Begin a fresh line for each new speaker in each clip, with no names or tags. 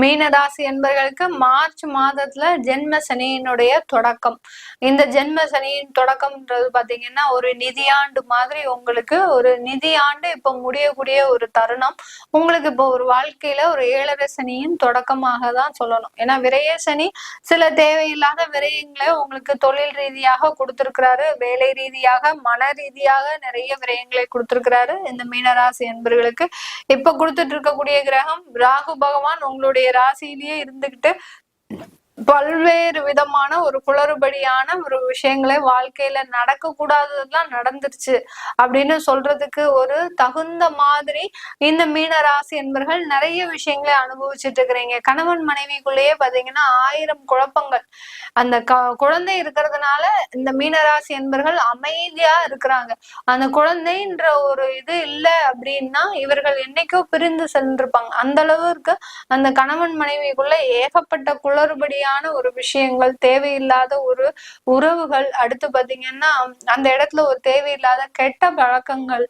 மீனராசி என்பர்களுக்கு மார்ச் மாதத்துல ஜென்ம சனியினுடைய தொடக்கம். இந்த ஜென்ம சனியின் தொடக்கம்ன்றது பாத்தீங்கன்னா ஒரு நிதியாண்டு மாதிரி உங்களுக்கு ஒரு நிதியாண்டு இப்ப முடியக்கூடிய ஒரு தருணம். உங்களுக்கு இப்போ ஒரு வாழ்க்கையில ஒரு ஏழரை சனியின் தொடக்கமாக தான் சொல்லணும். ஏன்னா விரைய சனி சில தேவையில்லாத விரயங்களை உங்களுக்கு தொழில் ரீதியாக கொடுத்திருக்கிறாரு. வேலை ரீதியாக மன ரீதியாக நிறைய விரயங்களை கொடுத்திருக்கிறாரு இந்த மீனராசி என்பவர்களுக்கு இப்ப கொடுத்துட்டு இருக்கக்கூடிய கிரகம் ராகு பகவான் உங்களுடைய ராசியிலேயே இருந்துகிட்டு பல்வேறு விதமான ஒரு குளறுபடியான ஒரு விஷயங்களே வாழ்க்கையில நடக்க கூடாததெல்லாம் நடந்துருச்சு. அப்படின்னு சொல்றதுக்கு ஒரு தகுந்த மாதிரி இந்த மீன ராசி என்பர்கள் நிறைய விஷயங்களை அனுபவிச்சுட்டு இருக்கிறீங்க. கணவன் மனைவிக்குள்ளேயே பாத்தீங்கன்னா ஆயிரம் குழப்பங்கள். அந்த க குழந்தை இருக்கிறதுனால இந்த மீனராசி என்பர்கள் அமைதியா இருக்கிறாங்க. அந்த குழந்தைன்ற ஒரு இது இல்லை அப்படின்னா இவர்கள் என்னைக்கோ பிரிந்து சென்றிருப்பாங்க. அந்த அளவுக்கு அந்த கணவன் மனைவிக்குள்ள ஏகப்பட்ட குளறுபடியான ஒரு விஷயங்கள் தேவையில்லாத ஒரு உறவுகள். அடுத்து பாத்தீங்கன்னா அந்த இடத்துல ஒரு தேவையில்லாத கெட்ட பழக்கங்கள்.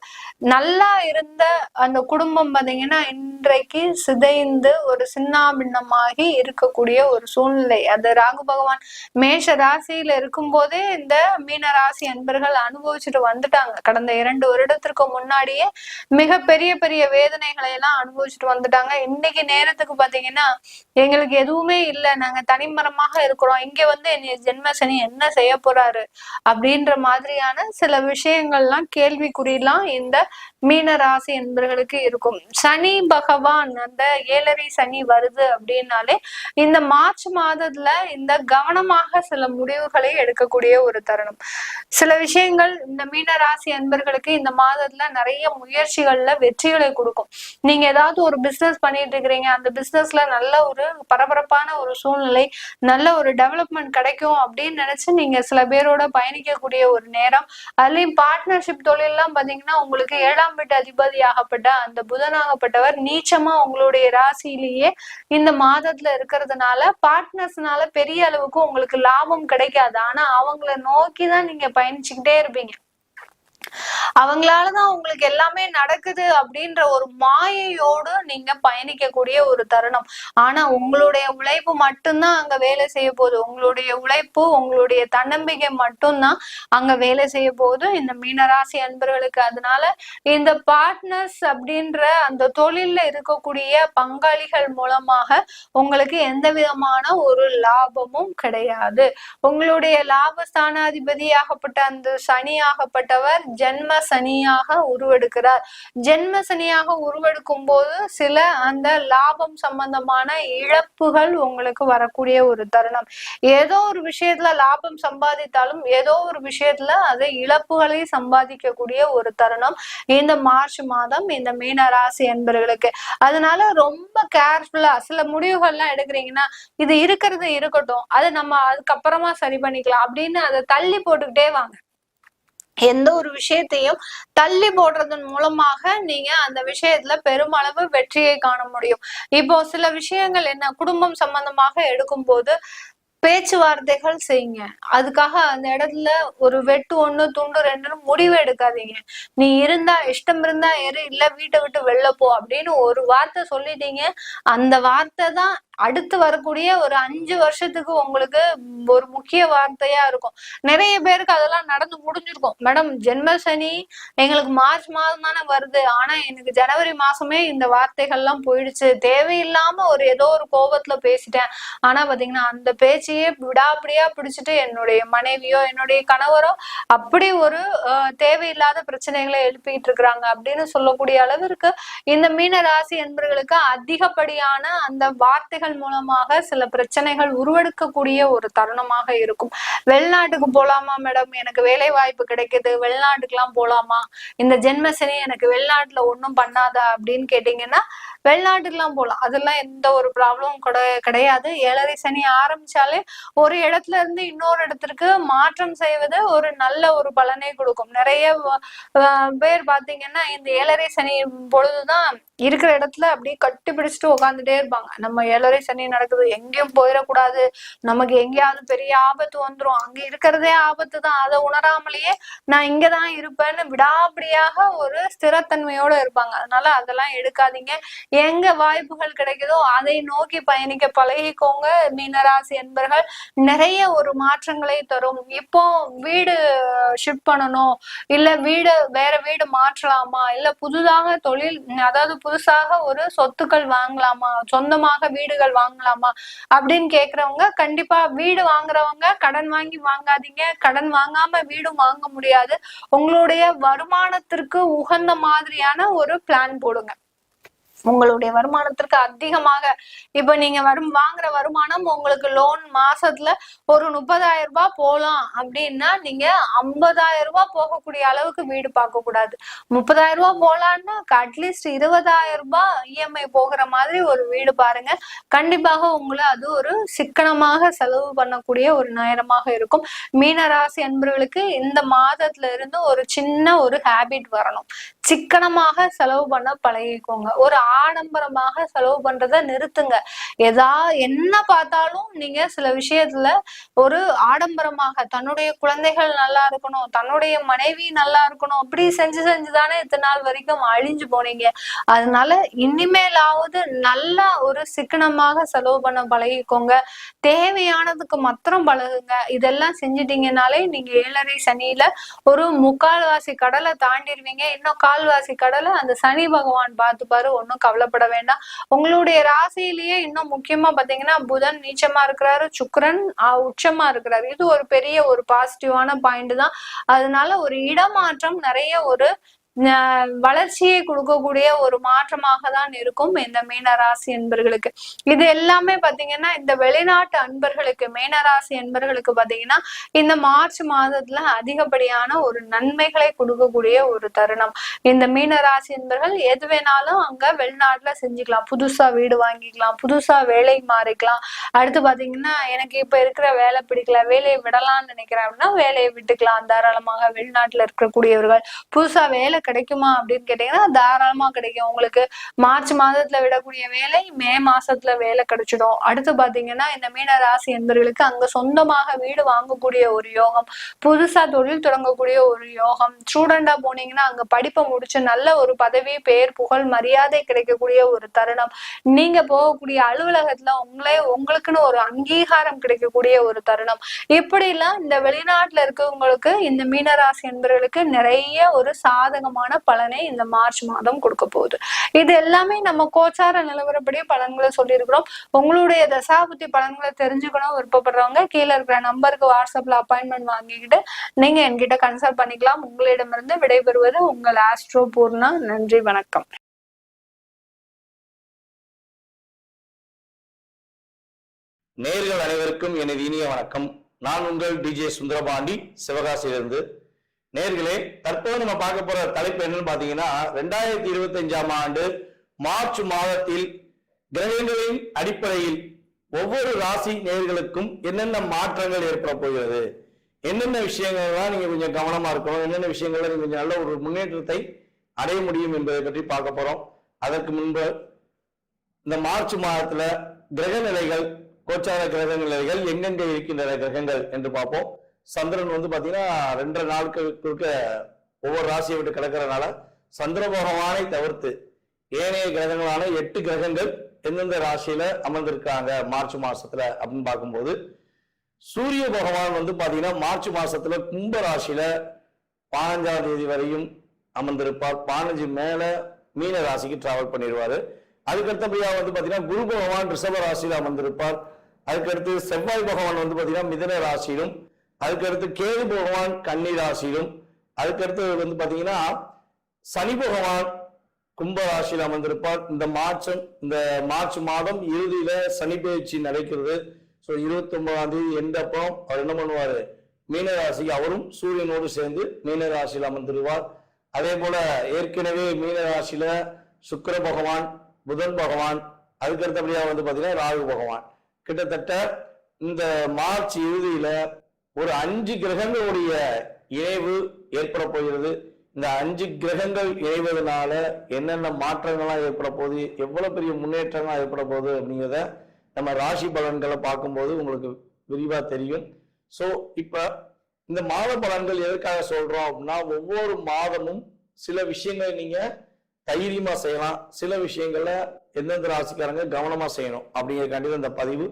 நல்லா இருந்த அந்த குடும்பம் பாத்தீங்கன்னா இன்றைக்கு சிதைந்து ஒரு சின்னாபின்னமாகி இருக்கக்கூடிய ஒரு சூழ்நிலை. அது ராகு பகவான் மேஷ ராசியில இருக்கும் போதே இந்த மீன ராசி அன்பர்கள் அனுபவிச்சுட்டு வந்துட்டாங்க. கடந்த இரண்டு வருடத்திற்கு முன்னாடியே மிக பெரிய பெரிய வேதனைகளை எல்லாம் அனுபவிச்சுட்டு வந்துட்டாங்க. இன்னைக்கு நேரத்துக்கு பாத்தீங்கன்னா எங்களுக்கு எதுவுமே இல்லை. நாங்க தனிமரமாக இருக்கிறோம். இங்க வந்து என் ஜென்ம சனி என்ன செய்ய போறாரு? அப்படின்ற மாதிரியான சில விஷயங்கள்லாம் கேள்விக்குறியெல்லாம் இந்த மீன ராசி என்பர்களுக்கு இருக்கும். சனி பகவான் அந்த ஏழரை சனி வருது அப்படின்னாலே இந்த மார்ச் மாதத்துல இந்த கவனமாக சில முடிவுகளை எடுக்கக்கூடிய ஒரு தருணம். சில விஷயங்கள் இந்த மீன ராசி என்பர்களுக்கு இந்த மாதத்துல நிறைய முயற்சிகள்ல வெற்றிகளை கொடுக்கும். நீங்க ஏதாவது ஒரு பிசினஸ் பண்ணிட்டு இருக்கிறீங்க. அந்த பிசினஸ்ல நல்ல ஒரு பரபரப்பான ஒரு சூழ்நிலை நல்ல ஒரு டெவலப்மெண்ட் கிடைக்கும் அப்படின்னு நினைச்சு நீங்க சில பேரோட பயணிக்கக்கூடிய ஒரு நேரம் அதுலயும் பார்ட்னர்ஷிப் தொழிலெல்லாம் பாத்தீங்கன்னா உங்களுக்கு ஏழாம் வீட்டு அதிபதி ஆகப்பட்ட அந்த புதனாகப்பட்டவர் நீச்சமா உங்களுடைய ராசியிலேயே இந்த மாதத்துல இருக்கிறதுனால பார்ட்னர்ஸ்னால பெரிய அளவுக்கு உங்களுக்கு லாபம் கிடைக்காது. ஆனா அவங்கள நோக்கி தான் நீங்க பயணிச்சுக்கிட்டே இருப்பீங்க. அவங்களாலதான் உங்களுக்கு எல்லாமே நடக்குது அப்படின்ற ஒரு மாயையோடு நீங்க பயணிக்கக்கூடிய ஒரு தருணம். ஆனா உங்களுடைய உழைப்பு மட்டும்தான் அங்க வேலை செய்ய போகுது. உங்களுடைய உழைப்பு உங்களுடைய தன்னம்பிக்கை மட்டும்தான் அங்க வேலை செய்ய போகுது. இந்த மீனராசி அன்பர்களுக்கு அதனால இந்த பார்ட்னர்ஸ் அப்படின்ற அந்த தொழில்ல இருக்கக்கூடிய பங்காளிகள் மூலமாக உங்களுக்கு எந்த விதமான ஒரு லாபமும் கிடையாது. உங்களுடைய லாபஸ்தானாதிபதியாகப்பட்ட அந்த சனியாகப்பட்டவர் ஜென்ம சனியாக உருவெடுக்கிறார். ஜென்ம சனியாக உருவெடுக்கும் போது சில அந்த லாபம் சம்பந்தமான இழப்புகள் உங்களுக்கு வரக்கூடிய ஒரு தருணம். ஏதோ ஒரு விஷயத்துல லாபம் சம்பாதித்தாலும் ஏதோ ஒரு விஷயத்துல அது இழப்புகளை சம்பாதிக்கக்கூடிய ஒரு தருணம் இந்த மார்ச் மாதம் இந்த மீன ராசி என்பவர்களுக்கு அதனால ரொம்ப கேர்ஃபுல்லா சில முடிவுகள்லாம் எடுக்கிறீங்கன்னா இது இருக்கிறது இருக்கட்டும் அதை நம்ம அதுக்கப்புறமா சரி பண்ணிக்கலாம் அப்படின்னு அதை தள்ளி போட்டுக்கிட்டே வாங்க. எந்த ஒரு விஷயத்தையும் தள்ளி போடுறதன் மூலமாக நீங்க அந்த விஷயத்துல பெருமளவு வெற்றியை காண முடியும். இப்போ சில விஷயங்கள் என்ன குடும்பம் சம்பந்தமாக எடுக்கும் போது பேச்சுவார்த்தைகள் செய்யுங்க. அதுக்காக அந்த இடத்துல ஒரு வெட்டு ஒண்ணு துண்டு ரெண்டுன்னு முடிவு எடுக்காதீங்க. நீ இருந்தா இஷ்டம் இருந்தா எரு இல்ல வீட்டை விட்டு வெளில போ அப்படின்னு ஒரு வார்த்தை சொல்லிட்டீங்க. அந்த வார்த்தை தான் அடுத்து வரக்கூடிய ஒரு அஞ்சு வருஷத்துக்கு உங்களுக்கு ஒரு முக்கிய வார்த்தையா இருக்கும். நிறைய பேருக்கு அதெல்லாம் நடந்து முடிஞ்சிருக்கும். மேடம் ஜென்ம சனி எங்களுக்கு மார்ச் மாதம் தானே வருது. ஆனா எனக்கு ஜனவரி மாசமே இந்த வார்த்தைகள்லாம் போயிடுச்சு. தேவையில்லாம ஒரு ஏதோ ஒரு கோபத்துல பேசிட்டேன். ஆனா பாத்தீங்கன்னா அந்த பேச்சையே விடாப்படியா பிடிச்சிட்டு என்னுடைய மனைவியோ என்னுடைய கணவரோ அப்படி ஒரு தேவையில்லாத பிரச்சனைகளை எழுப்பிட்டு இருக்கிறாங்க அப்படின்னு சொல்லக்கூடிய அளவிற்கு இந்த மீன ராசி என்பவர்களுக்கு அதிகப்படியான அந்த வார்த்தைகள் மூலமாக சில பிரச்சனைகள் உருவெடுக்கக்கூடிய ஒரு தருணமாக இருக்கும். வெளிநாட்டுக்கு போலாமா மேடம் எனக்கு வேலை வாய்ப்பு கிடைக்குது. வெளிநாட்டுக்கெல்லாம் போலாமா? இந்த ஜென்மசனி எனக்கு வெளிநாட்டுல ஒன்றும் பண்ணாதா அப்படின்னு கேட்டீங்கன்னா வெளிநாட்டுக்கெல்லாம் போகலாம் அதெல்லாம் எந்த ஒரு ப்ராப்ளமும் கிடையாது. ஏழரை சனி ஆரம்பிச்சாலே ஒரு இடத்துல இருந்து இன்னொரு இடத்திற்கு மாற்றம் செய்வது ஒரு நல்ல ஒரு பலனை கொடுக்கும். நிறைய பேர் பாத்தீங்கன்னா இந்த ஏழரை சனி பொழுதுதான் இருக்கிற இடத்துல அப்படியே கட்டி பிடிச்சிட்டு உட்காந்துட்டே இருப்பாங்க. நம்ம ஏழரை சனி நடக்குது எங்கேயும் போயிடக்கூடாது. நமக்கு எங்கேயாவது பெரிய ஆபத்து வந்துரும். அங்க இருக்கிறதே ஆபத்து தான். அதை உணராமலேயே நான் இங்கதான் இருப்பேன்னு விடாபடியாக ஒரு ஸ்திரத்தன்மையோட இருப்பாங்க. அதனால அதெல்லாம் எடுக்காதீங்க. எங்க வாய்ப்புகள் கிடைக்குதோ அதை நோக்கி பயணிக்க பழகிக்கோங்க. மீனராசி என்பர்கள் நிறைய ஒரு மாற்றங்களை தரும். இப்போ வீடு ஷிஃப்ட் பண்ணணும் இல்ல வீடு வேற வீடு மாற்றலாமா இல்ல புதுதாக தொழில் அதாவது புதுசாக ஒரு சொத்துக்கள் வாங்கலாமா? சொந்தமாக வீடுகள் வாங்கலாமா? அப்படின்னு கேக்குறவங்க கண்டிப்பா வீடு வாங்குறவங்க கடன் வாங்கி வாங்காதீங்க. கடன் வாங்காம வீடும் வாங்க முடியாது. உங்களுடைய வருமானத்திற்கு உகந்த மாதிரியான ஒரு பிளான் போடுங்க. உங்களுடைய வருமானத்திற்கு அதிகமாக இப்ப நீங்க வரும் வாங்குற வருமானம் உங்களுக்கு லோன் மாசத்துல ஒரு முப்பதாயிரம் ரூபாய் போலாம் அப்படின்னா நீங்க ஐம்பதாயிரம் ரூபாய் போகக்கூடிய அளவுக்கு வீடு பார்க்க கூடாது. முப்பதாயிரம் ரூபாய் போலான்னா அட்லீஸ்ட் இருபதாயிரம் ரூபாய் இஎம்ஐ போகிற மாதிரி ஒரு வீடு பாருங்க. கண்டிப்பாக உங்களை அது ஒரு சிக்கனமாக செலவு பண்ணக்கூடிய ஒரு நேரமாக இருக்கும். மீனராசி என்பவர்களுக்கு இந்த மாதத்துல இருந்து ஒரு சின்ன ஒரு ஹேபிட் வரணும். சிக்கனமாக செலவு பண்ண பழகிக்கோங்க. ஒரு ஆடம்பரமாக செலவு பண்றத நிறுத்துங்க. ஏதா என்ன பார்த்தாலும் நீங்க சில விஷயத்துல ஒரு ஆடம்பரமாக தன்னுடைய குழந்தைகள் நல்லா இருக்கணும் தன்னுடைய மனைவி நல்லா இருக்கணும் அப்படி செஞ்சு செஞ்சுதானே இத்தனை நாள் வரைக்கும் அழிஞ்சு போனீங்க. அதனால இனிமேலாவது நல்லா ஒரு சிக்கனமாக செலவு பண்ண பழகிக்கோங்க. தேவையானதுக்கு மாத்திரம் பழகுங்க. இதெல்லாம் செஞ்சிட்டீங்கனாலே நீங்க ஏழரை சனியில ஒரு முக்கால்வாசி கடலை தாண்டிடுவீங்க இன்னும் கால்வாசி கடலை அந்த சனி பகவான் பார்த்துப்பாரு. ஒன்னும் கவலைப்பட வேண்டாம். உங்களுடைய ராசியிலேயே இன்னும் முக்கியமா பாத்தீங்கன்னா புதன் நீச்சமா இருக்கிறாரு சுக்கரன் ஆஹ், உச்சமா இருக்கிறாரு. இது ஒரு பெரிய ஒரு பாசிட்டிவான பாயிண்ட் தான். அதனால ஒரு இடமாற்றம் நிறைய ஒரு வளர்ச்சியை கொடுக்கக்கூடிய ஒரு மாற்றமாக தான் இருக்கும் இந்த மீனராசி என்பர்களுக்கு இது எல்லாமே பாத்தீங்கன்னா இந்த வெளிநாட்டு அன்பர்களுக்கு மீனராசி அன்பர்களுக்கு பாத்தீங்கன்னா இந்த மார்ச் மாதத்துல அதிகப்படியான ஒரு நன்மைகளை கொடுக்கக்கூடிய ஒரு தருணம். இந்த மீனராசி என்பர்கள் எது வேணாலும் அங்க வெளிநாட்டுல செஞ்சுக்கலாம். புதுசா வீடு வாங்கிக்கலாம் புதுசா வேலை மாறிக்கலாம். அடுத்து பாத்தீங்கன்னா எனக்கு இப்ப இருக்கிற வேலை பிடிக்கல வேலையை விடலாம்னு நினைக்கிறேன் அப்படின்னா வேலையை விட்டுக்கலாம். தாராளமாக வெளிநாட்டுல இருக்கக்கூடியவர்கள் புதுசா வேலை கிடைக்குமா அப்படின்னு கேட்டீங்கன்னா தாராளமா கிடைக்கும். உங்களுக்கு மார்ச் மாதத்துல விடக்கூடிய வேலை மே மாசத்துல வேலை கிடைச்சிடும். அடுத்து பாத்தீங்கன்னா இந்த மீன ராசி என்பவர்களுக்கு அங்க சொந்தமாக வீடு வாங்கக்கூடிய ஒரு யோகம் புதுசா தொழில் தொடங்கக்கூடிய ஒரு யோகம் ஸ்டூடெண்டா போனீங்கன்னா அங்க படிப்பை முடிச்சு நல்ல ஒரு பதவி பெயர் புகழ் மரியாதை கிடைக்கக்கூடிய ஒரு தருணம். நீங்க போகக்கூடிய அலுவலகத்துல உங்களே உங்களுக்குன்னு ஒரு அங்கீகாரம் கிடைக்கக்கூடிய ஒரு தருணம். இப்படிலாம் இந்த வெளிநாட்டுல இருக்கவங்களுக்கு இந்த மீனராசி என்பவர்களுக்கு நிறைய ஒரு சாதகம் சாதகமான பலனை இந்த மார்ச் மாதம் கொடுக்க போகுது. இது எல்லாமே நம்ம கோச்சார நிலவரப்படி பலன்களை சொல்லியிருக்கிறோம். உங்களுடைய தசாபுத்தி பலன்களை தெரிஞ்சுக்கணும் விருப்பப்படுறவங்க கீழே இருக்கிற நம்பருக்கு வாட்ஸ்அப்ல அப்பாயின்மெண்ட் வாங்கிக்கிட்டு நீங்க என்கிட்ட கன்சல்ட் பண்ணிக்கலாம். உங்களிடமிருந்து விடைபெறுவது உங்கள் ஆஸ்ட்ரோ பூர்ணா. நன்றி வணக்கம்.
நேர்கள் அனைவருக்கும் எனது இனிய வணக்கம். நான் உங்கள் டிஜே சுந்தரபாண்டி. சிவகாசியிலிருந்து நேர்களே தற்போது நம்ம பார்க்க போற தலைப்பு என்னன்னு பாத்தீங்கன்னா ரெண்டாயிரத்தி இருபத்தி அஞ்சாம் ஆண்டு மார்ச் மாதத்தில் கிரகங்களின் அடிப்படையில் ஒவ்வொரு ராசி நேர்களுக்கும் என்னென்ன மாற்றங்கள் ஏற்பட போகிறது? என்னென்ன விஷயங்கள்லாம் நீங்க கொஞ்சம் கவனமா இருக்கணும்? என்னென்ன விஷயங்கள்ல நீங்க கொஞ்சம் நல்ல ஒரு முன்னேற்றத்தை அடைய முடியும் என்பதை பற்றி பார்க்க போறோம். அதற்கு முன்பு இந்த மார்ச் மாதத்துல கிரக நிலைகள் கோச்சார கிரக நிலைகள் எங்கெங்க இருக்கின்றன கிரகங்கள் என்று பார்ப்போம். சந்திரன் வந்து பார்த்தீங்கன்னா ரெண்டரை நாட்களுக்கு ஒவ்வொரு ராசியை விட்டு கிடக்கிறதுனால சந்திர பகவானை தவிர்த்து ஏனைய கிரகங்களான எட்டு கிரகங்கள் எந்தெந்த ராசியில அமர்ந்திருக்காங்க மார்ச் மாசத்துல அப்படின்னு பார்க்கும்போது சூரிய பகவான் வந்து பார்த்தீங்கன்னா மார்ச் மாசத்துல கும்ப ராசியில பதினஞ்சாம் தேதி வரையும் அமர்ந்திருப்பார். பதினஞ்சு மேல மீன ராசிக்கு டிராவல் பண்ணிடுவாரு. அதுக்கடுத்தபடியா வந்து பார்த்தீங்கன்னா குரு பகவான் ரிஷப ராசியில அமர்ந்திருப்பார். அதுக்கடுத்து செவ்வாய் பகவான் வந்து பார்த்தீங்கன்னா மிதன ராசியிலும் அதுக்கடுத்து கேது பகவான் கன்னி ராசியிலும் அதுக்கடுத்து வந்து பாத்தீங்கன்னா சனி பகவான் கும்ப ராசியில் அமர்ந்திருப்பார். இந்த மார்ச்சம் இந்த மார்ச் மாதம் இறுதியில சனி பயிற்சி நடக்கிறது. ஸோ இருபத்தி ஒன்பதாம் தேதி எந்த அப்போ அவர் என்ன பண்ணுவாரு? மீன அவரும் சூரியனோடு சேர்ந்து மீனராசியில் அமர்ந்துருவார். அமர்ந்திருவார் அதே போல ஏற்கனவே மீனராசியில சுக்கர பகவான் புதன் பகவான் அதுக்கடுத்தபடியாக வந்து பார்த்தீங்கன்னா ராகு பகவான். கிட்டத்தட்ட இந்த மார்ச் இறுதியில ஒரு அஞ்சு கிரகங்களுடைய இணைவு ஏற்பட போகிறது. இந்த அஞ்சு கிரகங்கள் இணைவதனால என்னென்ன மாற்றங்கள்லாம் ஏற்பட போகுது எவ்வளவு பெரிய முன்னேற்றங்கள்லாம் ஏற்பட போகுது அப்படிங்கிறத நம்ம ராசி பலன்களை பார்க்கும்போது உங்களுக்கு விரிவா தெரியும். ஸோ இப்ப இந்த மாத பலன்கள் எதற்காக சொல்றோம் அப்படின்னா ஒவ்வொரு மாதமும் சில விஷயங்களை நீங்க தைரியமா செய்யலாம். சில விஷயங்களை எந்தெந்த ராசிக்காரங்க கவனமா செய்யணும் அப்படிங்கிறக்காண்டி தான் இந்த பதிவு.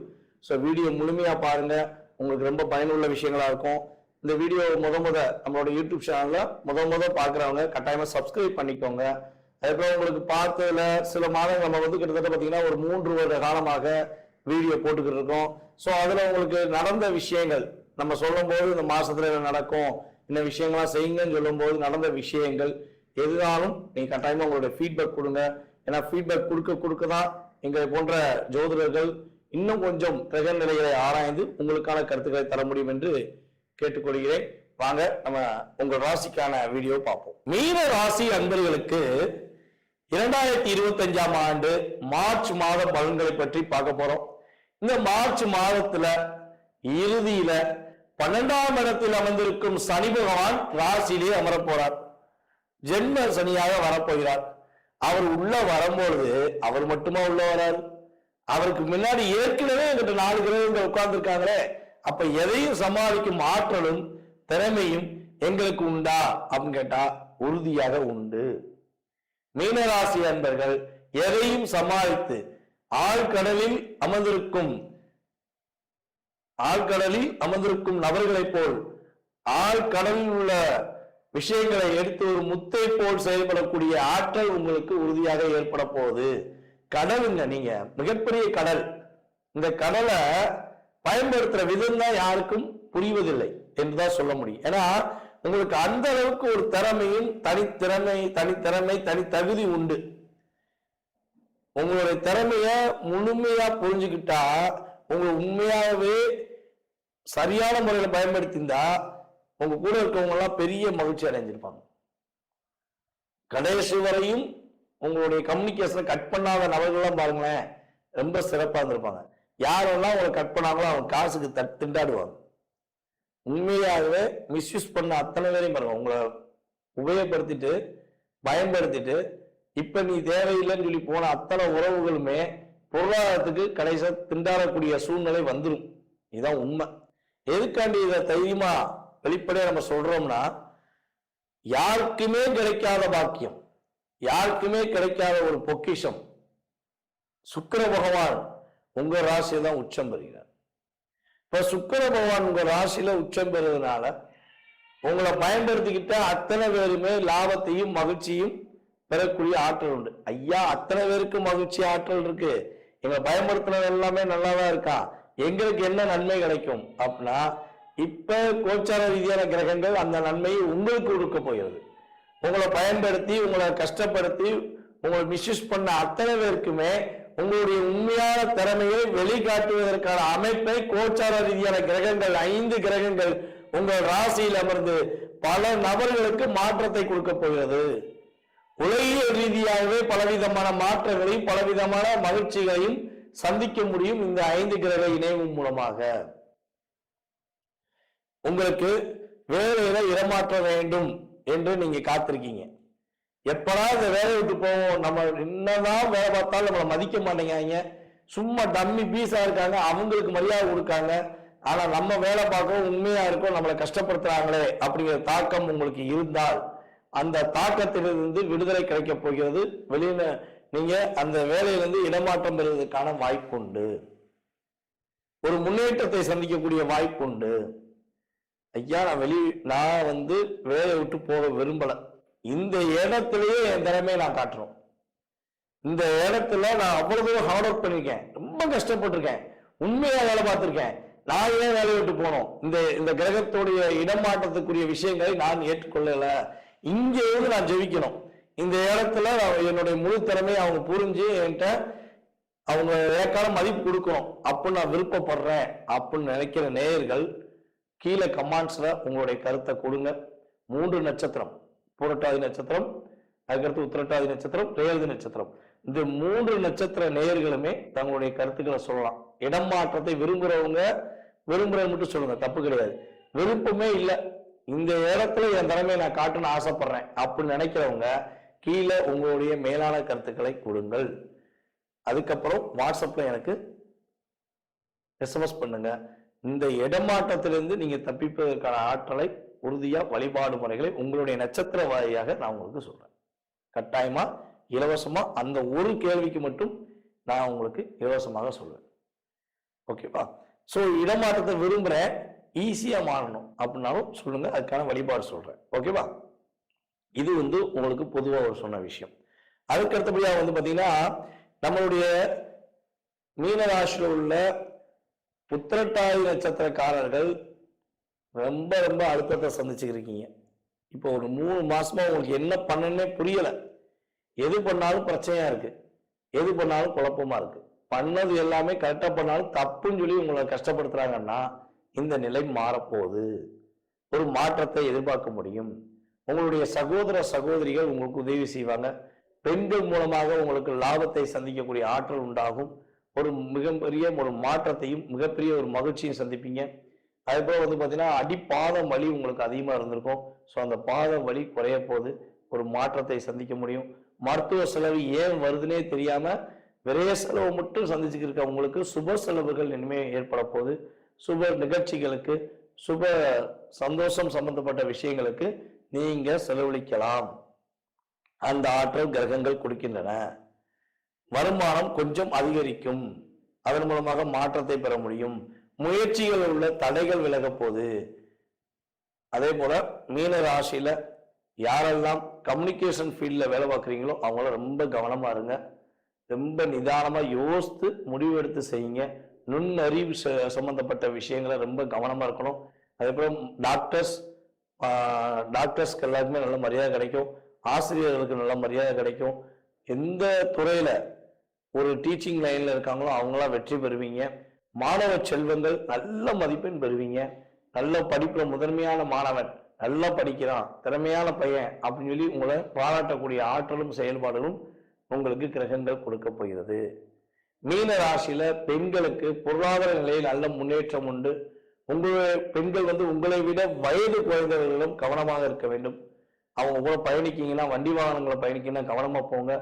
ஸோ வீடியோ முழுமையா பாருங்க. உங்களுக்கு ரொம்ப பயனுள்ள விஷயங்களா இருக்கும். இந்த வீடியோ முத முத நம்மளோட யூடியூப் சேனல்ல முத முத பாக்குறவங்க கட்டாயமா சப்ஸ்கிரைப் பண்ணிக்கோங்க. அதுக்கப்புறம் உங்களுக்கு பார்த்ததுல சில மாதங்கள் நம்ம வந்து கிட்டத்தட்ட பாத்தீங்கன்னா ஒரு மூன்று வருட காலமாக வீடியோ போட்டுக்கிட்டு இருக்கோம். ஸோ அதுல உங்களுக்கு நடந்த விஷயங்கள் நம்ம சொல்லும்போது இந்த மாசத்துல என்ன நடக்கும் இந்த விஷயங்கள்லாம் செய்யுங்கன்னு சொல்லும்போது நடந்த விஷயங்கள் எதுனாலும் நீங்கள் கட்டாயமா உங்களுடைய ஃபீட்பேக் கொடுங்க. ஏன்னா ஃபீட்பேக் கொடுக்க கொடுக்க தான் எங்களை போன்ற ஜோதிடர்கள் இன்னும் கொஞ்சம் கிரக நிலைகளை ஆராய்ந்து உங்களுக்கான கருத்துக்களை தர முடியும் என்று கேட்டுக்கொள்கிறேன். வாங்க நம்ம உங்கள் ராசிக்கான வீடியோ பார்ப்போம். மீன ராசி அன்பர்களுக்கு இரண்டாயிரத்தி இருபத்தி அஞ்சாம் ஆண்டு மார்ச் மாத பலன்களை பற்றி பார்க்க போறோம். இந்த மார்ச் மாதத்துல இறுதியில பன்னெண்டாம் இடத்தில் அமர்ந்திருக்கும் சனி பகவான் ராசியிலே அமரப்போறார் ஜென்ம சனியாக வரப்போகிறார் அவர் உள்ள வரும்பொழுது அவர் மட்டுமா உள்ள வரார்? அவருக்கு முன்னாடி ஏற்கனவே எங்கிட்ட நாலு கிரகங்கள் உட்கார்ந்துருக்காங்களே அப்ப எதையும் சமாளிக்கும் ஆற்றலும் திறமையும் எங்களுக்கு உண்டா? அப்படின்னு கேட்டா உறுதியாக உண்டு. மீனராசி அன்பர்கள் எதையும் சமாளித்து ஆழ்கடலில் அமர்ந்திருக்கும் ஆழ்கடலில் அமர்ந்திருக்கும் நபர்களைப் போல் ஆழ்கடலில் உள்ள விஷயங்களை எடுத்து ஒரு முத்தை போல் செயல்படக்கூடிய ஆற்றல் உங்களுக்கு உறுதியாக ஏற்பட போகுது. கடலுங்க நீங்க. மிகப்பெரிய கடல். இந்த கடலை பயன்படுத்துற விதம் தான் யாருக்கும் புரிவதில்லை என்றுதான் சொல்ல முடியும். ஏன்னா உங்களுக்கு அந்த அளவுக்கு ஒரு திறமையும் தனித்திறமை தனித்திறமை தனித்தகுதி உண்டு. உங்களுடைய திறமைய முழுமையா புரிஞ்சுக்கிட்டா உங்களை உண்மையாகவே சரியான முறையில பயன்படுத்தியிருந்தா உங்க கூட இருக்கவங்க எல்லாம் பெரிய மகிழ்ச்சி அடைஞ்சிருப்பாங்க. கடைசி வரையும் உங்களுடைய கம்யூனிகேஷனை கட் பண்ணாத நபர்கள்லாம் பாருங்களேன் ரொம்ப சிறப்பாக இருந்திருப்பாங்க. யாரெல்லாம் உங்களை கட் பண்ணாங்களோ அவங்க காசுக்கு தட் திண்டாடுவாங்க. உண்மையாகவே மிஸ்யூஸ் பண்ண அத்தனை பேரையும் பாருங்க. உங்களை உபயோகப்படுத்திட்டு பயன்படுத்திட்டு இப்ப நீ தேவையில்லைன்னு சொல்லி போன அத்தனை உறவுகளுமே பொருளாதாரத்துக்கு கடைசியாக திண்டாடக்கூடிய சூழ்நிலை வந்துடும் இதுதான் உண்மை. எதுக்காண்டி இதை தைரியமா வெளிப்படையா நம்ம சொல்றோம்னா யாருக்குமே கிடைக்காத பாக்கியம். யாருக்குமே கிடைக்காத ஒரு பொக்கிஷம். சுக்கர பகவான் உங்க ராசியை தான் உச்சம் பெறுகிறார். இப்ப சுக்கர பகவான் உங்க ராசியில உச்சம் பெறுறதுனால உங்களை பயன்படுத்திக்கிட்ட அத்தனை பேருமே லாபத்தையும் மகிழ்ச்சியும் பெறக்கூடிய ஆற்றல் உண்டு. ஐயா அத்தனை பேருக்கு மகிழ்ச்சி ஆற்றல் இருக்கு. எங்க பயன்படுத்தினது எல்லாமே நல்லாதான் இருக்கா? எங்களுக்கு என்ன நன்மை கிடைக்கும்? அப்படின்னா இப்ப கோச்சார ரீதியான கிரகங்கள் அந்த நன்மையை உங்களுக்கு கொடுக்க போகிறது. உங்களை பயன்படுத்தி உங்களை கஷ்டப்படுத்தி உங்களை மிஸ்யூஸ் பண்ண அத்தனை பேருக்குமே உங்களுடைய உண்மையான திறமையை வெளிக்காட்டுவதற்கான அமைப்பை கோச்சார ரீதியான கிரகங்கள் ஐந்து கிரகங்கள் உங்கள் ராசியில் அமர்ந்து பல நபர்களுக்கு மாற்றத்தை கொடுக்க போகிறது. உலகியல் ரீதியாகவே பலவிதமான மாற்றங்களையும் பலவிதமான மகிழ்ச்சிகளையும் சந்திக்க முடியும் இந்த ஐந்து கிரக இணைவு மூலமாக. உங்களுக்கு வேலையில இடமாற்ற வேண்டும். என்று நீங்க காத்திருக்கீங்க. எப்படா இந்த வேலையை விட்டு போவோம்? நம்ம என்னதான் வேலை பார்த்தாலும் நம்மளை மதிக்க மாட்டேங்காங்க சும்மா டம்மி பீஸா இருக்காங்க. அவங்களுக்கு மரியாதை கொடுக்காங்க. ஆனா நம்ம வேலை பார்க்கவும் உண்மையா இருக்கோம் நம்மளை கஷ்டப்படுத்துறாங்களே அப்படிங்கிற தாக்கம் உங்களுக்கு இருந்தால் அந்த தாக்கத்திலிருந்து விடுதலை கிடைக்க போகிறது. வெளியில நீங்க அந்த வேலையிலிருந்து இடமாற்றம் பெறுவதற்கான வாய்ப்புண்டு. ஒரு முன்னேற்றத்தை சந்திக்கக்கூடிய வாய்ப்புண்டு. ஐயா நான் வெளி நான் வந்து வேலையை விட்டு போக விரும்பல. இந்த இடத்துலயே என் திறமையை நான் காட்டுறோம். இந்த இடத்துல நான் அவ்வளவு தூரம் ஹார்ட் ஒர்க் பண்ணியிருக்கேன் ரொம்ப கஷ்டப்பட்டிருக்கேன். உண்மையா வேலை பார்த்திருக்கேன். நான் ஏன் வேலையை விட்டு போனோம்? இந்த இந்த கிரகத்துடைய இடமாற்றத்துக்குரிய விஷயங்களை நான் ஏற்றுக்கொள்ளல. இங்கே இருந்து நான் ஜெயிக்கணும் இந்த இடத்துல என்னுடைய முழு திறமையை அவங்க புரிஞ்சு என்கிட்ட அவங்க ஏற்காலம் மதிப்பு கொடுக்கணும். அப்படின்னு நான் விருப்பப்படுறேன் அப்படின்னு நினைக்கிற நேயர்கள் கீழே கமாண்ட்ஸில் உங்களுடைய கருத்தை கொடுங்க. மூன்று நட்சத்திரம் புரட்டாதி நட்சத்திரம் அதுக்கடுத்து உத்திரட்டாதி நட்சத்திரம் ரேவதி நட்சத்திரம். இந்த மூன்று நட்சத்திர நேயர்களுமே தங்களுடைய கருத்துக்களை சொல்லலாம். இடம் மாற்றத்தை விரும்புறவங்க விரும்புறது மட்டும் சொல்லுங்க தப்பு கிடையாது. விருப்பமே இல்லை. இந்த இடத்துல என் திறமையை நான் காட்டணும்னு ஆசைப்படுறேன் அப்படின்னு நினைக்கிறவங்க கீழே உங்களுடைய மேலான கருத்துக்களை கொடுங்கள். அதுக்கப்புறம் வாட்ஸ்அப்ல எனக்கு எஸ்எம்எஸ் பண்ணுங்க. இந்த இடமாற்றத்திலிருந்து நீங்க தப்பிப்பதற்கான ஆற்றலை உறுதியா வழிபாடு முறைகளை உங்களுடைய நட்சத்திர வாரியாக நான் உங்களுக்கு சொல்றேன். கட்டாயமா இலவசமா அந்த ஒரு கேள்விக்கு மட்டும் நான் உங்களுக்கு இலவசமாக சொல்வேன். ஓகேவா ஸோ இடமாற்றத்தை விரும்புகிறேன் ஈஸியா மாறணும் அப்படின்னாலும் சொல்லுங்க அதுக்கான வழிபாடு சொல்றேன். ஓகேவா இது வந்து உங்களுக்கு பொதுவாக ஒரு சொன்ன விஷயம். அதுக்கு அடுத்தபடியாக வந்து பாத்தீங்கன்னா நம்மளுடைய மீனராசியில் உள்ள புத்திரட்டாதி நட்சத்திரக்காரர்கள் ரொம்ப ரொம்ப அழுத்தத்தை சந்திச்சுக்கிருக்கீங்க. இப்போ ஒரு மூணு மாசமா உங்களுக்கு என்ன பண்ணனே புரியல. எது பண்ணாலும் பிரச்சனையா இருக்கு. எது பண்ணாலும் குழப்பமா இருக்கு. பண்ணது எல்லாமே கரெக்டாக பண்ணாலும் தப்புன்னு சொல்லி உங்களை கஷ்டப்படுத்துறாங்கன்னா இந்த நிலை மாறப்போகுது. ஒரு மாற்றத்தை எதிர்பார்க்க முடியும். உங்களுடைய சகோதர சகோதரிகள் உங்களுக்கு உதவி செய்வாங்க. பெண்கள் மூலமாக உங்களுக்கு லாபத்தை சந்திக்கக்கூடிய ஆற்றல் உண்டாகும். ஒரு மிகப்பெரிய ஒரு மாற்றத்தையும் மிகப்பெரிய ஒரு மகிழ்ச்சியும் சந்திப்பீங்க. அதே போல வந்து பார்த்தீங்கன்னா அடிப்பாதம் வலி உங்களுக்கு அதிகமாக இருந்திருக்கும். ஸோ அந்த பாத வலி குறைய போது ஒரு மாற்றத்தை சந்திக்க முடியும். மருத்துவ செலவு ஏன் வருதுன்னே தெரியாம விரைய செலவு மட்டும் சந்திச்சுட்டு உங்களுக்கு சுப செலவுகள் இனிமேல் ஏற்பட போகுது. சுப நிகழ்ச்சிகளுக்கு சுப சந்தோஷம் சம்பந்தப்பட்ட விஷயங்களுக்கு நீங்க செலவழிக்கலாம். அந்த ஆற்றல் கிரகங்கள் கொடுக்கின்றன. வருமானம் கொஞ்சம் அதிகரிக்கும். அதன் மூலமாக மாற்றத்தை பெற முடியும். முயற்சிகள் உள்ள தடைகள் விலக போகுது. அதே போல மீன ராசியில யாரெல்லாம் கம்யூனிகேஷன் ஃபீல்ட்ல வேலை பார்க்குறீங்களோ அவங்கள ரொம்ப கவனமா இருங்க. ரொம்ப நிதானமா யோசித்து முடிவெடுத்து செய்யுங்க. நுண்ணறிவு ச- சம்பந்தப்பட்ட விஷயங்களை ரொம்ப கவனமா இருக்கணும். அதே போல டாக்டர்ஸ் டாக்டர்ஸ்க்கு எல்லாருக்குமே நல்ல மரியாதை கிடைக்கும். ஆசிரியர்களுக்கு நல்ல மரியாதை கிடைக்கும். எந்த துறையில ஒரு டீச்சிங் லைன்ல இருக்காங்களோ அவங்களாம் வெற்றி பெறுவீங்க. மாணவ செல்வங்கள் நல்ல மதிப்பெண் பெறுவீங்க. நல்ல படிப்புல முதன்மையான மாணவன் நல்லா படிக்கிறான் திறமையான பையன் அப்படின்னு சொல்லி உங்களை பாராட்டக்கூடிய ஆற்றலும் செயல்பாடுகளும் உங்களுக்கு கிரகங்கள் கொடுக்க போகிறது. மீன ராசியில பெண்களுக்கு பொருளாதார நிலையில் நல்ல முன்னேற்றம் உண்டு. உங்களுடைய பெண்கள் வந்து உங்களை விட வயது குழந்தைகளும் கவனமாக இருக்க வேண்டும். அவங்க கூட பயணிக்கீங்கன்னா வண்டி வாகனங்களை பயணிக்கீங்கன்னா கவனமா போங்க.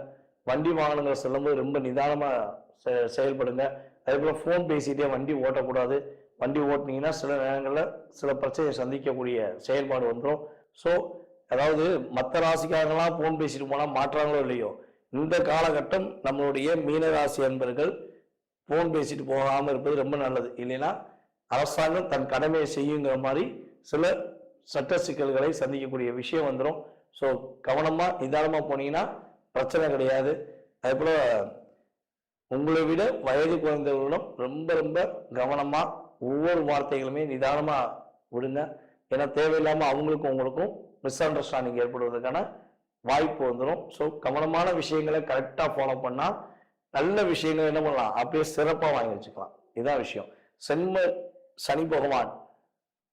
வண்டி வாகனங்களை செல்லும்போது ரொம்ப நிதானமாக செ- செயல்படுங்க. அதே போல் ஃபோன் பேசிகிட்டே வண்டி ஓட்டக்கூடாது. வண்டி ஓட்டுனீங்கன்னா சில நேரங்களில் சில பிரச்சனையை சந்திக்கக்கூடிய செயல்பாடு வந்துடும் ஸோ அதாவது மற்ற ராசிக்காரங்களாம் ஃபோன் பேசிட்டு போனால் மாற்றாங்களோ இல்லையோ இந்த காலகட்டம் நம்மளுடைய மீனராசி அன்பர்கள் ஃபோன் பேசிட்டு போகாமல் இருப்பது ரொம்ப நல்லது. இல்லைன்னா அரசாங்கம் தன் கடமையை செய்யுங்கிற மாதிரி சில சட்ட சிக்கல்களை சந்திக்கக்கூடிய விஷயம் வந்துடும் ஸோ கவனமாக நிதானமாக போனீங்கன்னா பிரச்சனை கிடையாது. அதே போல் உங்களை விட வயது குறைந்தவர்களிடம் ரொம்ப ரொம்ப கவனமாக ஒவ்வொரு வார்த்தைகளுமே நிதானமாக விடுங்க. ஏன்னா தேவையில்லாமல் அவங்களுக்கும் உங்களுக்கும் மிஸ் அண்டர்ஸ்டாண்டிங் ஏற்படுவதற்கான வாய்ப்பு வந்துடும் ஸோ கவனமான விஷயங்களை கரெக்டாக ஃபாலோ பண்ணால் நல்ல விஷயங்களை என்ன பண்ணலாம்? அப்படியே சிறப்பாக வாங்கி வச்சுக்கலாம். இதுதான் விஷயம். சென்ம சனி பகவான்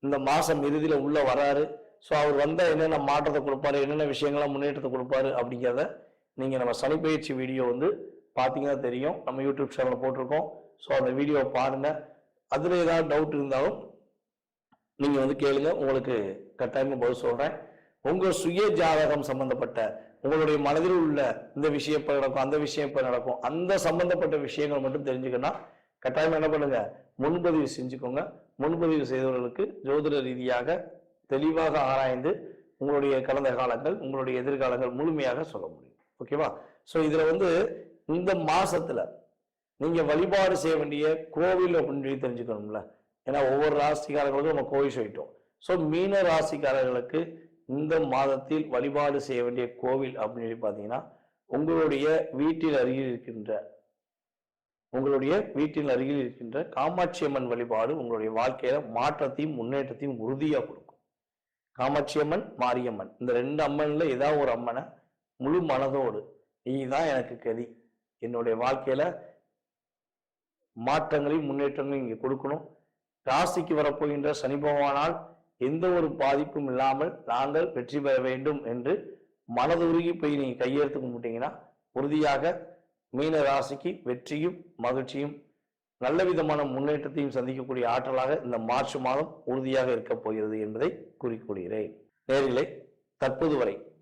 இந்த மாதம் இறுதியில் உள்ளே வராரு. ஸோ அவர் வந்தால் என்னென்ன மாற்றத்தை கொடுப்பாரு? என்னென்ன விஷயங்கள்லாம் முன்னேற்றத்தை கொடுப்பாரு? அப்படிங்கிறத நீங்கள் நம்ம சனி பயிற்சி வீடியோ வந்து பார்த்தீங்கன்னா தெரியும். நம்ம யூடியூப் சேனலில் போட்டிருக்கோம். ஸோ அந்த வீடியோவை பாருங்கள் அதில் ஏதாவது டவுட் இருந்தாலும் நீங்கள் வந்து கேளுங்க. உங்களுக்கு கட்டாயமாக பதில் சொல்கிறேன் உங்கள் சுய ஜாதகம் சம்பந்தப்பட்ட உங்களுடைய மனதில் உள்ள இந்த விஷயம் இப்போ நடக்கும் அந்த விஷயம் இப்போ நடக்கும் அந்த சம்பந்தப்பட்ட விஷயங்கள் மட்டும் தெரிஞ்சுக்கணும்னா கட்டாயம் என்ன பண்ணுங்க? முன்பதிவு செஞ்சுக்கோங்க. முன்பதிவு செய்தவர்களுக்கு ஜோதிட ரீதியாக தெளிவாக ஆராய்ந்து உங்களுடைய கடந்த காலங்கள் உங்களுடைய எதிர்காலங்கள் முழுமையாக சொல்ல முடியும். ஓகேவா ஸோ இதில் வந்து இந்த மாசத்துல நீங்க வழிபாடு செய்ய வேண்டிய கோவில் அப்படின்னு சொல்லி தெரிஞ்சுக்கணும்ல. ஏன்னா ஒவ்வொரு ராசிக்காரர்களுக்கும் நம்ம கோவில் சொல்லிட்டோம். ஸோ மீன ராசிக்காரர்களுக்கு இந்த மாதத்தில் வழிபாடு செய்ய வேண்டிய கோவில் அப்படின்னு சொல்லி பார்த்தீங்கன்னா உங்களுடைய வீட்டில் அருகில் இருக்கின்ற உங்களுடைய வீட்டின் அருகில் இருக்கின்ற காமாட்சி அம்மன் வழிபாடு உங்களுடைய வாழ்க்கையில மாற்றத்தையும் முன்னேற்றத்தையும் உறுதியாக கொடுக்கும். காமாட்சி அம்மன் மாரியம்மன். இந்த ரெண்டு அம்மன்ல ஏதாவது ஒரு அம்மனை முழு மனதோடு நீ தான் எனக்கு கதி. என்னுடைய வாழ்க்கையில மாற்றங்களையும் முன்னேற்றங்களையும் இங்கே கொடுக்கணும். ராசிக்கு வரப்போகின்ற சனி பகவானால் எந்த ஒரு பாதிப்பும் இல்லாமல் நாங்கள் வெற்றி பெற வேண்டும் என்று மனதுருகி போய் நீங்கள் கையெழுத்து கும்பிட்டீங்கன்னா உறுதியாக மீன ராசிக்கு வெற்றியும் மகிழ்ச்சியும் நல்ல விதமான முன்னேற்றத்தையும் சந்திக்கக்கூடிய ஆற்றலாக இந்த மார்ச் மாதம் உறுதியாக இருக்கப் போகிறது என்பதை குறிக்கொள்கிறேன் நேரிலே தற்போது வரை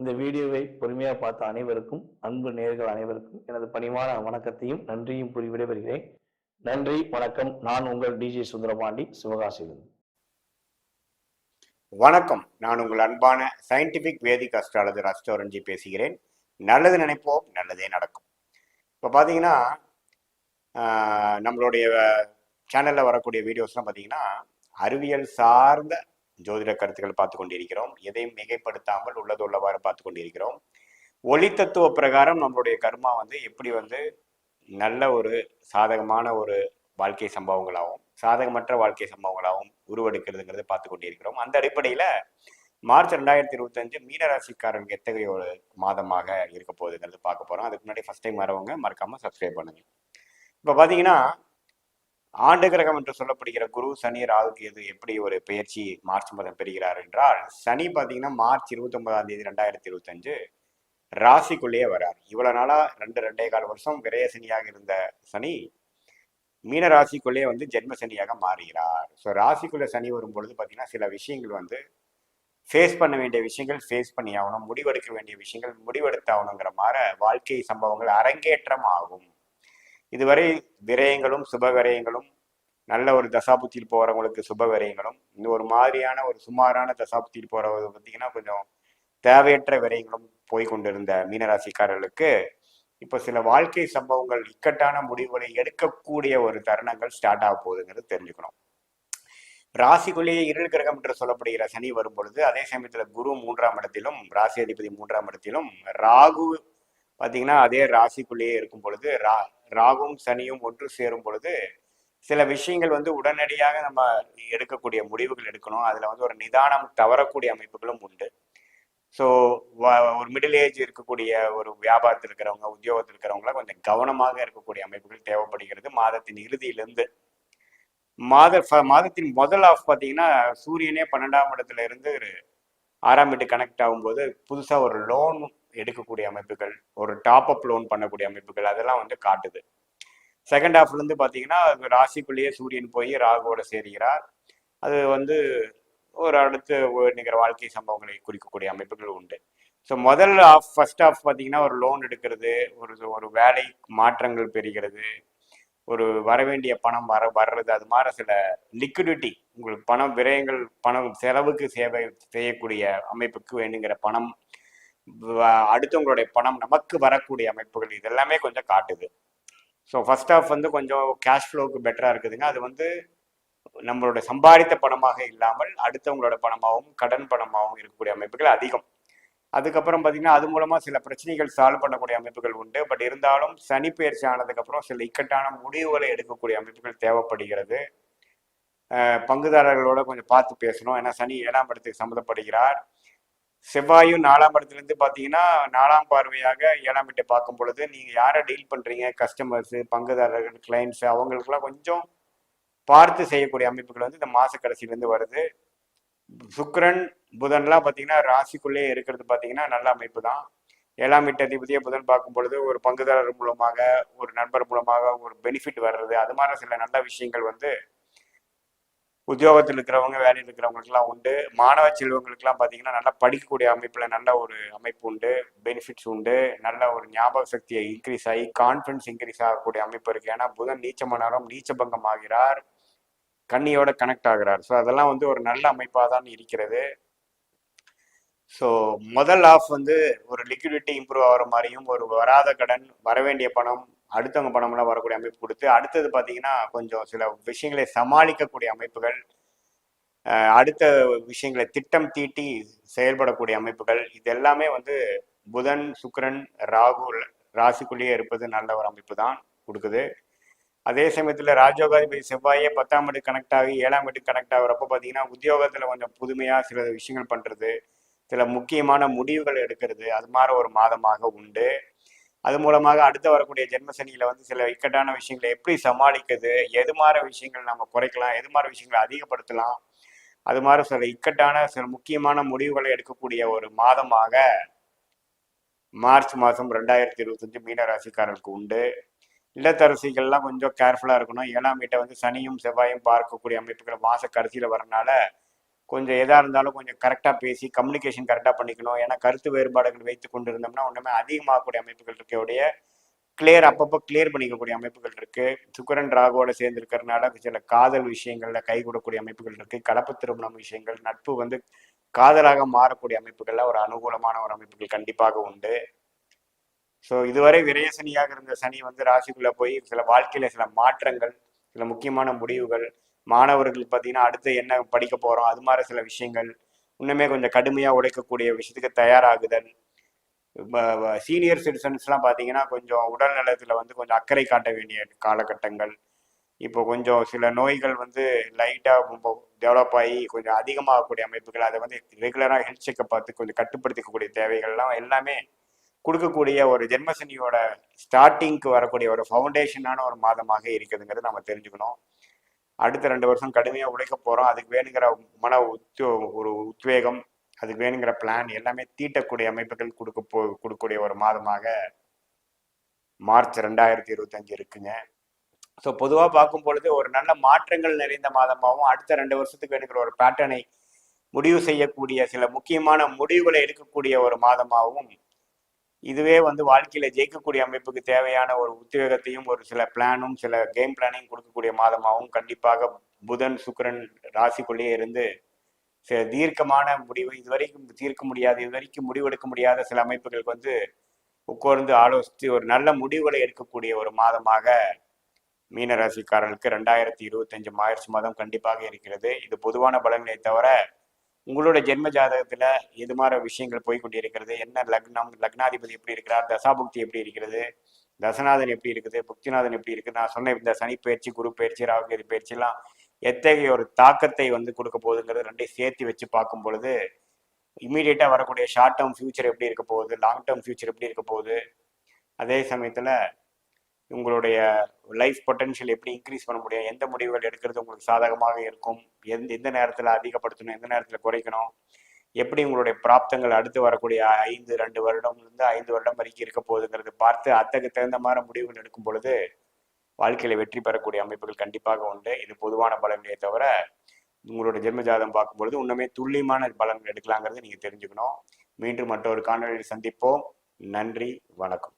இந்த வீடியோவை பொறுமையாக பார்த்த அனைவருக்கும் அன்பு நேர்கள் அனைவருக்கும் எனது பணிவான வணக்கத்தையும் நன்றியும் கூறி விடைபெறுகிறேன். நன்றி வணக்கம். நான் உங்கள் டிஜே சுந்தரபாண்டி சிவகாசியிலிருந்து.
வணக்கம். நான் உங்கள் அன்பான சயின்டிபிக் வேதிக் அஸ்ட்ராலஜர் அஸ்டோரஞ்சி பேசுகிறேன். நல்லது நினைப்போம் நல்லதே நடக்கும். இப்போ பார்த்தீங்கன்னா நம்மளுடைய சேனலில் வரக்கூடிய வீடியோஸ்லாம் பார்த்தீங்கன்னா அறிவியல் சார்ந்த ஜோதிட கருத்துக்கள் பார்த்து கொண்டிருக்கிறோம். எதையும் மிகைப்படுத்தாமல் உள்ளது உள்ளவாறு பார்த்து கொண்டிருக்கிறோம். ஒளி தத்துவ பிரகாரம் நம்மளுடைய கர்மா வந்து எப்படி வந்து நல்ல ஒரு சாதகமான ஒரு வாழ்க்கை சம்பவங்களாகவும் சாதகமற்ற வாழ்க்கை சம்பவங்களாகவும் உருவெடுக்கிறதுங்கிறத பார்த்து கொண்டிருக்கிறோம். அந்த அடிப்படையில் மார்ச் ரெண்டாயிரத்தி இருபத்தஞ்சு மீனராசிக்காரங்க எத்தகைய ஒரு மாதமாக இருக்க போகுதுங்கிறது பார்க்க போகிறோம் அதுக்கு முன்னாடி ஃபஸ்ட் டைம் வரவங்க மறக்காமல் சப்ஸ்கிரைப் பண்ணுங்க. இப்போ பார்த்தீங்கன்னா ஆண்டு கிரகம் என்று சொல்லப்படுகிற குரு சனி ராகுக்கு எது எப்படி ஒரு பெயர்ச்சி மார்ச் மாதம் பெறுகிறார் என்றால் சனி பார்த்தீங்கன்னா மார்ச் இருபத்தொன்பதாம் தேதி ரெண்டாயிரத்தி இருபத்தஞ்சு ராசிக்குள்ளேயே வரார். இவ்வளவு நாளா ரெண்டு ரெண்டே கால் வருஷம் விரய சனியாக இருந்த சனி மீன ராசிக்குள்ளேயே வந்து ஜென்ம சனியாக மாறுகிறார். ஸோ ராசிக்குள்ள சனி வரும் பொழுது பார்த்தீங்கன்னா சில விஷயங்கள் வந்து ஃபேஸ் பண்ண வேண்டிய விஷயங்கள் ஃபேஸ் பண்ணி ஆகணும் முடிவெடுக்க வேண்டிய விஷயங்கள் முடிவெடுத்தாகணுங்கிற மாதிரி வாழ்க்கை சம்பவங்கள் அரங்கேற்றம் ஆகும். இதுவரை விரயங்களும் சுபகரயங்களும் நல்ல ஒரு தசாபுத்தியில் போகிறவங்களுக்கு சுபகரயங்களும் இந்த ஒரு மாதிரியான ஒரு சுமாரான தசாபுத்தியில் போகிறவங்க பார்த்தீங்கன்னா கொஞ்சம் தேவையற்ற விரயங்களும் போய் கொண்டிருந்த மீனராசிக்காரர்களுக்கு இப்போ சில வாழ்க்கை சம்பவங்கள் இக்கட்டான முடிவுகளை எடுக்கக்கூடிய ஒரு தருணங்கள் ஸ்டார்ட் ஆக போகுதுங்கிறது தெரிஞ்சுக்கணும். ராசிக்குள்ளேயே இருள் கிரகம் என்று சொல்லப்படுகிற சனி வரும் பொழுது அதே சமயத்தில் குரு மூன்றாம் இடத்திலும் ராசி அதிபதி மூன்றாம் இடத்திலும் ராகு பார்த்தீங்கன்னா அதே ராசிக்குள்ளேயே இருக்கும் பொழுது ரா ராகும் சனியும் ஒன்று சேரும் பொழுது சில விஷயங்கள் வந்து உடனடியாக நம்ம எடுக்கக்கூடிய முடிவுகள் எடுக்கணும். அதில் வந்து ஒரு நிதானம் தவறக்கூடிய அமைப்புகளும் உண்டு. ஸோ ஒரு மிடில் ஏஜ் இருக்கக்கூடிய ஒரு வியாபாரத்தில் இருக்கிறவங்க உத்தியோகத்தில் இருக்கிறவங்களாம் கொஞ்சம் கவனமாக இருக்கக்கூடிய அமைப்புகள் தேவைப்படுகிறது. மாதத்தின் இறுதியிலிருந்து மாத மாதத்தின் முதல் ஆஃப் பார்த்தீங்கன்னா சூரியனே பன்னெண்டாம் இடத்துல இருந்து ஒரு ஆறாம் வீட்டு கனெக்ட் ஆகும்போது புதுசாக ஒரு லோன் எடுக்கக்கூடிய அமைப்புகள் ஒரு டாப் அப் லோன் பண்ணக்கூடிய அமைப்புகள் அதெல்லாம் வந்து காட்டுது. செகண்ட் ஹாஃப்லேருந்து பார்த்தீங்கன்னா ராசிக்குள்ளேயே சூரியன் போய் ராகுவோட சேர்கிறார். அது வந்து ஒரு அடுத்து நிகர வாழ்க்கை சம்பவங்களை குறிக்கக்கூடிய அமைப்புகள் உண்டு. ஸோ முதல் ஆஃப் ஃபர்ஸ்ட் ஆஃப் பார்த்தீங்கன்னா ஒரு லோன் எடுக்கிறது ஒரு ஒரு வேலை மாற்றங்கள் பெறுகிறது ஒரு வரவேண்டிய பணம் வர வர்றது அது மாதிரி சில லிக்விடிட்டி உங்களுக்கு பணம் விரயங்கள் பணம் செலவுக்கு சேவை செய்யக்கூடிய அமைப்புக்கு வேணுங்கிற பணம் அடுத்தவங்களுடைய பணம் நமக்கு வரக்கூடிய அமைப்புகள் இதெல்லாமே கொஞ்சம் காட்டுது. ஸோ ஃபர்ஸ்ட் ஆஃப் வந்து கொஞ்சம் கேஷ் ஃப்ளோவுக்கு பெட்டராக இருக்குதுங்க. அது வந்து நம்மளோட சம்பாதித்த பணமாக இல்லாமல் அடுத்தவங்களோட பணமாகவும் கடன் பணமாகவும் இருக்கக்கூடிய அமைப்புகள் அதிகம். அதுக்கப்புறம் பார்த்தீங்கன்னா அது மூலமாக சில பிரச்சனைகள் சால்வ் பண்ணக்கூடிய அமைப்புகள் உண்டு. பட் இருந்தாலும் சனி பயிற்சி ஆனதுக்கப்புறம் சில இக்கட்டான முடிவுகளை எடுக்கக்கூடிய அமைப்புகள் தேவைப்படுகிறது. அஹ் பங்குதாரர்களோட கொஞ்சம் பார்த்து பேசணும். ஏன்னா சனி ஏழாம் இடத்துக்கு சம்மந்தப்படுகிறார். செவ்வாயும் நாலாம் இடத்துலேருந்து பார்த்தீங்கன்னா நாலாம் பார்வையாக ஏழாம் வீட்டை பார்க்கும் பொழுது நீங்கள் யாரை டீல் பண்ணுறீங்க கஸ்டமர்ஸு பங்குதாரர்கள் கிளைண்ட்ஸு அவங்களுக்கெல்லாம் கொஞ்சம் பார்த்து செய்யக்கூடிய அமைப்புகள் வந்து இந்த மாத கடைசியிலேருந்து வருது. சுக்கரன் புதன்லாம் பார்த்தீங்கன்னா ராசிக்குள்ளேயே இருக்கிறது பார்த்தீங்கன்னா நல்ல அமைப்பு தான் ஏழாம் வீட்டு அதிபதியை புதன் பார்க்கும் பொழுது ஒரு பங்குதாரர் மூலமாக ஒரு நண்பர் மூலமாக ஒரு பெனிஃபிட் வர்றது அது மாதிரி சில நல்ல விஷயங்கள் வந்து உத்தியோகத்தில் இருக்கிறவங்க வேலையில் இருக்கிறவங்களுக்குலாம் உண்டு. மாணவ செல்வங்களுக்குலாம் பார்த்தீங்கன்னா நல்லா படிக்கக்கூடிய அமைப்பில் நல்ல ஒரு அமைப்பு உண்டு. பெனிஃபிட்ஸ் உண்டு. நல்ல ஒரு ஞாபக சக்தியை இன்க்ரீஸ் ஆகி கான்ஃபிடன்ஸ் இன்க்ரீஸ் ஆகக்கூடிய அமைப்பு இருக்கு. ஏன்னா புதன் நீச்சமனாரம் நீச்சபங்கம் ஆகிறார். கண்ணியோட கனெக்ட் ஆகிறார். ஸோ அதெல்லாம் வந்து ஒரு நல்ல அமைப்பாக தான் இருக்கிறது. ஸோ முதல் ஆஃப் வந்து ஒரு லிக்விடிட்டி இம்ப்ரூவ் ஆகிற மாதிரியும் ஒரு வராத கடன் வரவேண்டிய பணம் அடுத்தவங்க பணம்லாம் வரக்கூடிய அமைப்பு கொடுத்து அடுத்தது பார்த்தீங்கன்னா கொஞ்சம் சில விஷயங்களை சமாளிக்கக்கூடிய அமைப்புகள் அடுத்த விஷயங்களை திட்டம் தீட்டி செயல்படக்கூடிய அமைப்புகள் இது எல்லாமே வந்து புதன் சுக்கரன் ராகு ராசிக்குள்ளேயே இருப்பது நல்ல ஒரு அமைப்பு தான் கொடுக்குது. அதே சமயத்தில் ராஜோகாதிபதி செவ்வாயே பத்தாம் வீடு கனெக்ட் ஆகி ஏழாம் வீடு கனெக்ட் ஆகிறப்ப பார்த்தீங்கன்னா உத்தியோகத்தில் கொஞ்சம் புதுமையாக சில விஷயங்கள் பண்ணுறது சில முக்கியமான முடிவுகள் எடுக்கிறது அது மாதிரி ஒரு மாதமாக உண்டு. அது மூலமாக அடுத்து வரக்கூடிய ஜென்மசனியில் வந்து சில இக்கட்டான விஷயங்களை எப்படி சமாளிக்கிறது எது மாதிரி விஷயங்கள் நம்ம குறைக்கலாம் எது மாதிரி விஷயங்களை அதிகப்படுத்தலாம் அது மாதிரி சில இக்கட்டான சில முக்கியமான முடிவுகளை எடுக்கக்கூடிய ஒரு மாதமாக மார்ச் மாதம் ரெண்டாயிரத்தி இருபத்தஞ்சு மீனராசிக்காரர்களுக்கு உண்டு. இல்லத்தரசிகள்லாம் கொஞ்சம் கேர்ஃபுல்லாக இருக்கணும். ஏழாம் வீட்டை வந்து சனியும் செவ்வாயும் பார்க்கக்கூடிய அமைப்புகள் மாத கடைசியில் வரனால கொஞ்சம் எதாக இருந்தாலும் கொஞ்சம் கரெக்டாக பேசி கம்யூனிகேஷன் கரெக்டாக பண்ணிக்கணும். ஏன்னா கருத்து வேறுபாடுகள் வைத்து கொண்டு இருந்தோம்னா ஒன்றுமே அதிகமாகக்கூடிய அமைப்புகள் இருக்கக்கூடிய கிளியர் அப்பப்போ கிளியர் பண்ணிக்கக்கூடிய அமைப்புகள் இருக்கு. சுக்கரன் ராகுவோட சேர்ந்து இருக்கிறதுனால சில காதல் விஷயங்கள்ல கை கொடுக்கக்கூடிய அமைப்புகள் இருக்கு. கலப்பு திருமணம் விஷயங்கள் நட்பு வந்து காதலாக மாறக்கூடிய அமைப்புகள்ல ஒரு அனுகூலமான ஒரு அமைப்புகள் கண்டிப்பாக உண்டு. ஸோ இதுவரை விரயசனியாக இருந்த சனி வந்து ராசிக்குள்ள போய் சில வாழ்க்கையில சில மாற்றங்கள் சில முக்கியமான முடிவுகள் மாணவர்கள் பார்த்தீங்கன்னா அடுத்து என்ன படிக்க போகிறோம் அது மாதிரி சில விஷயங்கள். இன்னுமே கொஞ்சம் கடுமையாக உழைக்கக்கூடிய விஷயத்துக்கு தயாராகுதல். சீனியர் சிட்டிசன்ஸ்லாம் பார்த்தீங்கன்னா கொஞ்சம் உடல் நலத்தில் வந்து கொஞ்சம் அக்கறை காட்ட வேண்டிய காலகட்டங்கள். இப்போ கொஞ்சம் சில நோய்கள் வந்து லைட்டாக டெவலப் ஆகி கொஞ்சம் அதிகமாகக்கூடிய அமைப்புகள் அதை வந்து ரெகுலராக ஹெல்த் செக்கப் பார்த்து கொஞ்சம் கட்டுப்படுத்திக்கக்கூடிய தேவைகள்லாம் எல்லாமே கொடுக்கக்கூடிய ஒரு ஜென்மசனியோட ஸ்டார்டிங்க்கு வரக்கூடிய ஒரு ஃபவுண்டேஷனான ஒரு மாதமாக இருக்குதுங்கிறது நம்ம தெரிஞ்சுக்கணும். அடுத்த ரெண்டு வருஷம் கடுமையாக உழைக்க போகிறோம் அதுக்கு வேணுங்கிற மன உத்யோ ஒரு உத்வேகம் அதுக்கு வேணுங்கிற பிளான் எல்லாமே தீட்டக்கூடிய அமைப்புகள் கொடுக்க போ கொடுக்கக்கூடிய ஒரு மாதமாக மார்ச் ரெண்டாயிரத்தி இருபத்தஞ்சு இருக்குங்க. ஸோ பொதுவாக பார்க்கும் பொழுது ஒரு நல்ல மாற்றங்கள் நிறைந்த மாதமாகவும் அடுத்த ரெண்டு வருஷத்துக்கு வேணுங்கிற ஒரு பேட்டர்னை முடிவு செய்யக்கூடிய சில முக்கியமான முடிவுகளை எடுக்கக்கூடிய ஒரு மாதமாகவும் இதுவே வந்து வாழ்க்கையில ஜெயிக்கக்கூடிய அமைப்புக்கு தேவையான ஒரு உத்வேகத்தையும் ஒரு சில பிளானும் சில கேம் பிளானையும் கொடுக்கக்கூடிய மாதமாகவும் கண்டிப்பாக புதன் சுக்கரன் ராசிக்குள்ளேயே இருந்து சில தீர்க்கமான முடிவு இதுவரைக்கும் தீர்க்க முடியாது இதுவரைக்கும் முடிவெடுக்க முடியாத சில அமைப்புகளுக்கு வந்து உட்கார்ந்து ஆலோசித்து ஒரு நல்ல முடிவுகளை எடுக்கக்கூடிய ஒரு மாதமாக மீனராசிக்காரர்களுக்கு ரெண்டாயிரத்தி இருபத்தஞ்சு மார்ச் மாதம் கண்டிப்பாக இருக்கிறது. இது பொதுவான பலன்களை தவிர உங்களோட ஜென்ம ஜாதகத்துல எது மாதிரி விஷயங்கள் போய் கொண்டிருக்கிறது? என்ன லக்னம் லக்னாதிபதி எப்படி இருக்கிறார்? தசாபுக்தி எப்படி இருக்கிறது? தசநாதன் எப்படி இருக்குது? புக்திநாதன் எப்படி இருக்குது? நான் சொன்ன இந்த சனி பயிற்சி குரு பயிற்சி ராகுகேது பயிற்சி எல்லாம் எத்தகைய ஒரு தாக்கத்தை வந்து கொடுக்க போகுதுங்கிறது ரெண்டையும் சேர்த்து வச்சு பார்க்கும் பொழுது இம்மீடியட்டா வரக்கூடிய ஷார்ட் டேர்ம் ஃபியூச்சர் எப்படி இருக்க போகுது? லாங் டேர்ம் ஃபியூச்சர் எப்படி இருக்க போகுது? அதே சமயத்துல உங்களுடைய லைஃப் பொட்டன்ஷியல் எப்படி இன்க்ரீஸ் பண்ண முடியும்? எந்த முடிவுகள் எடுக்கிறது உங்களுக்கு சாதகமாக இருக்கும்? எந்த எந்த நேரத்தில் அதிகப்படுத்தணும்? எந்த நேரத்தில் குறைக்கணும்? எப்படி உங்களுடைய பிராப்தங்கள் அடுத்து வரக்கூடிய ஐந்து ரெண்டு வருடம்லேருந்து ஐந்து வருடம் வரைக்கும் இருக்க போகுதுங்கிறது பார்த்து அத்தகு தகுந்த மாதிரி முடிவுகள் எடுக்கும் பொழுது வாழ்க்கையில வெற்றி பெறக்கூடிய அமைப்புகள் கண்டிப்பாக உண்டு. இது பொதுவான பலன்களே தவிர உங்களோட ஜென்ம பார்க்கும் பார்க்கும்பொழுது இன்னுமே துல்லியமான பலன்கள் எடுக்கலாங்கிறது நீங்க தெரிஞ்சுக்கணும். மீண்டும் மற்றொரு காணொலியில் சந்திப்போம். நன்றி வணக்கம்.